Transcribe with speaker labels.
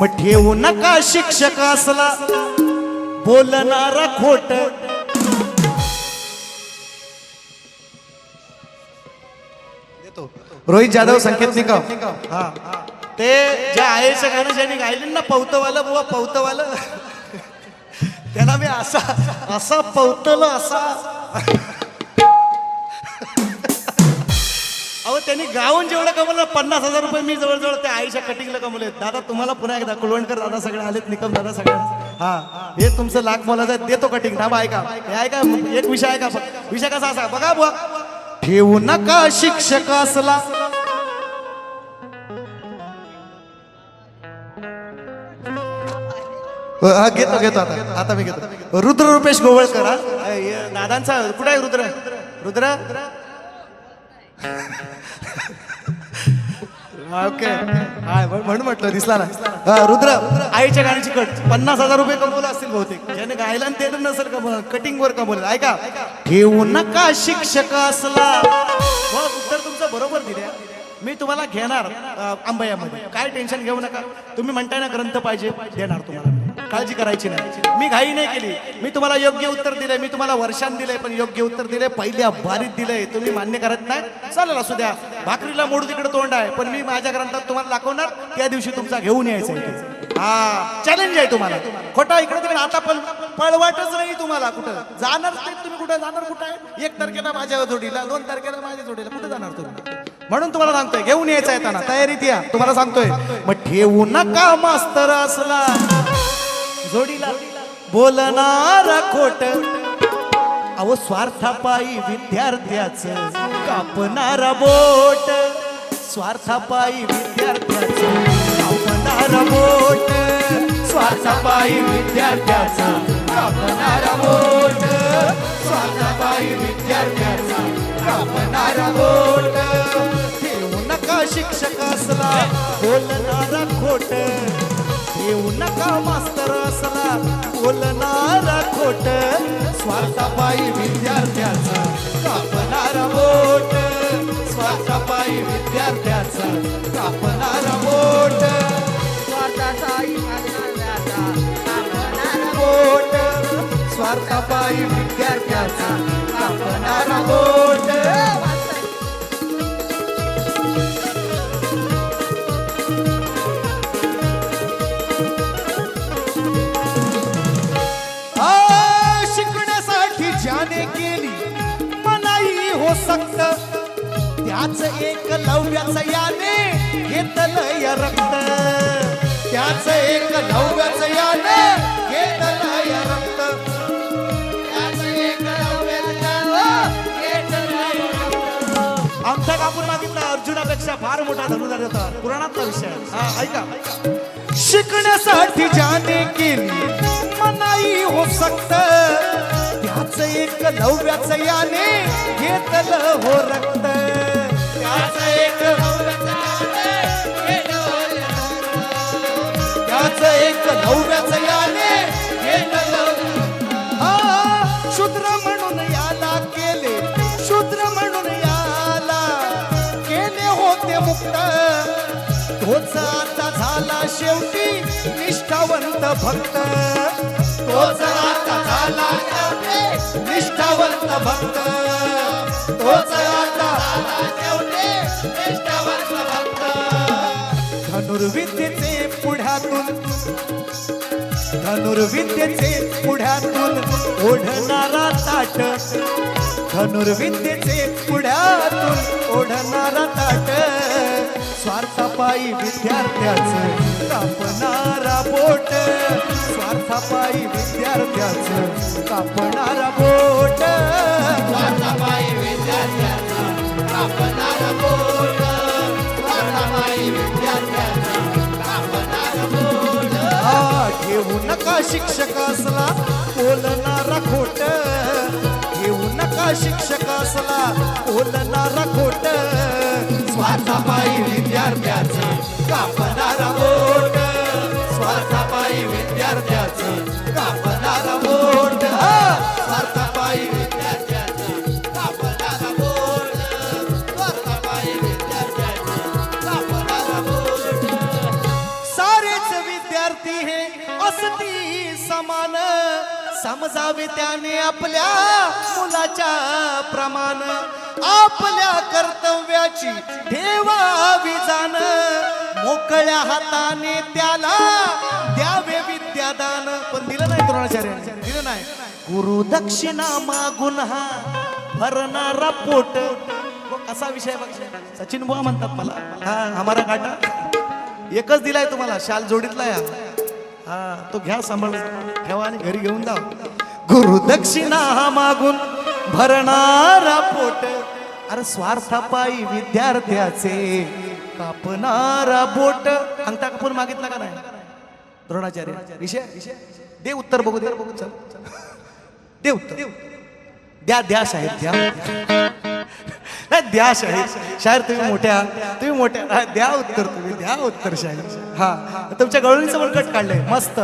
Speaker 1: मग ठेवू नका शिक्षक असला. बोलणारा खोट. रोहित जाधव संकेत निकम. हा. ते ज्या आईचं गाणं ज्यांनी गायले ना पौतवालं बुवा पौतवालं. त्याला मी असा असा पौतल असा. त्यांनी गाऊन जेवढं कमवलं पन्नास हजार रुपये मी जवळजवळ त्या आईच्या कटिंगला कमवले दादा तुम्हाला पुन्हा एकदा कुलवणकर दादा सगळे आलेत निकम दादा सगळे हा हे तुमचं लाख मला आहे, देतो कटिंग थांबा ऐका. हे ऐका एक विषय ऐका विषय कसा असा? बघा बुवा. ठेवू नका शिक्षक असला. हा घेतो घेतो आता. आता मी घेतो. रुद्र रुपेश गोवळकर दादांचा कुठे आहे रुद्र? रुद्र? ओके. हाय म्हण- म्हणून म्हटलं दिसला ना रुद्र आईच्या गाण्याची कट. पन्नास हजार रुपये कमवलं असतील बहुतेक. ज्याने गायला आणि ते तर नसेल कमवलं कटिंग वर कमवलं. ऐका. ठेवू नका शिक्षक असला. हो, उत्तर तुमचं बरोबर दिले. मी तुम्हाला घेणार अ, आंबयामध्ये. काय टेन्शन घेऊ नका. तुम्ही म्हणताय ना ग्रंथ पाहिजे देणार तुम्हाला काळजी करायची नाही. मी घाई नाही केली. मी तुम्हाला योग्य उत्तर दिले. मी तुम्हाला वर्षान दिले पण योग्य उत्तर दिले. पहिल्या बारीत दिले. तुम्ही मान्य करत नाही. चालेल असू द्या. भाकरीला मोड तिकडे तोंड आहे. पण मी माझ्या ग्रंथात तुम्हाला दाखवणार त्या दिवशी तुमचा घेऊन यायचं हा चॅलेंज आहे तुम्हाला. खोटा इकडे तिकडे आता पण पळवाटच नाही तुम्हाला कुठं. जाणार तुम्ही कुठं जाणार कुठं आहे? एक तारखेला माझ्या जोडीला दोन तारखेला माझ्या जोडीला कुठे जाणार तुम्ही? म्हणून तुम्हाला सांगतोय घेऊन यायचं आहे त्यांना तयारीत या. तुम्हाला सांगतोय मग ठेवू नका मास्तर असला. जोडीला बोलणार खोट. अव स्वार्थापायी विद्यार्थ्याच कापणारा बोट. स्वार्थापायी विद्यार्थ्याच कापणारा बोट. स्वार्थापायी विद्यार्थ्याच कापणारा बोट. स्वार्थापायी विद्यार्थ्याच कापणारा बोट. ठेवू नका शिक्षक असला बोलणारा खोट. येऊ नका मास्तर असला बोलणारा खोट स्वार्थापायी विद्यार्थ्याचा कापणारा बोट. स्वार्थापायी विद्यार्थ्याचा कापणारा बोट. बोट. स्वार्थापायी विद्यार्थ्याचा कापणारा बोट. रक्त. त्याच एक लव्याच याने घेतलं या रक्त. त्याच एक लव्याच याने घेतलं या रक्त. त्याच एक आमचा कापूर मागितला अर्जुनापेक्षा फार मोठा धनुर्धार होता. पुराणातला विषय. हा ऐका. शिकण्यासाठी ज्याने केली मनाई हो सकत. त्याच एक नव्याच याने घेतलं हो रक्त त्याच एक त्याच निष्ठावंत भक्त. तोच आता झाला शेवटी निष्ठावंत भक्त. तोच आता झाला निष्ठावंत भक्त. धनुर्विद्येचे पुढ्यातून धनुर्विद्येचे पुढ्यातून ओढणारा ताट. धनुर्विद्येचे स्वार्थापायी विद्यार्थ्याच कापणारा बोट. स्वार्थापायी विद्यार्थ्याच कापणारा बोट. स्वार्थापायी विद्यार्थ्याच कापणारा बोट. स्वार्थापायी विद्यार्थ्याच कापणारा बोट. हा, ठेवू नका शिक्षक असला बोलणारा खोट. घेऊ नका शिक्षक असला बोलणारा खोट. स्वार्थापायी विद्यार्थ्याचं. कापणारा बोट. स्वार्थापायी विद्यार्थ्याचं. कापणारा बोट. हा, स्वार्थापायी विद्यार्थ्याचं. कापणारा बोट. स्वार्थापायी विद्यार्थ्याचं. कापणारा बोट. सारेच विद्यार्थी हे असती समान. समजावे त्याने आपल्या मुलाच्या प्रमाण. आपल्या कर्तव्याची ठेवावी जाण. मोकळ्या हाताने त्याला द्यावे विद्यादान. पण दिलं नाही द्रोणाचार्य. दिलं नाही. गुरु दक्षिणा मागून हा भरणारा पोट. हो, कसा विषय बघ. सचिन बुवा म्हणतात मला. हा हमारा काटा. एकच दिलाय तुम्हाला. शाल जोडीतला या. हा तो घ्या सांभाळ ठेवा आणि घरी घेऊन जा. गुरु दक्षिणा हा मागून भरणारा पोट. अरे स्वार्थापायी विद्यार्थ्याचे कापणारा बोट. अंगठा कापून मागितला का नाही? द्रोणाचार्य विषय? दे उत्तर बघू दे. बघू चल. दे उत्तर. द्या द्या साहेब द्या. नाही, द्या शाहीर. शायर तुम्ही मोठ्या. तुम्ही मोठ्या. द्या उत्तर तुम्ही द्या उत्तर शाहीर. हा. तुमच्या गवळणीचं बळकट काढलंय. मस्त.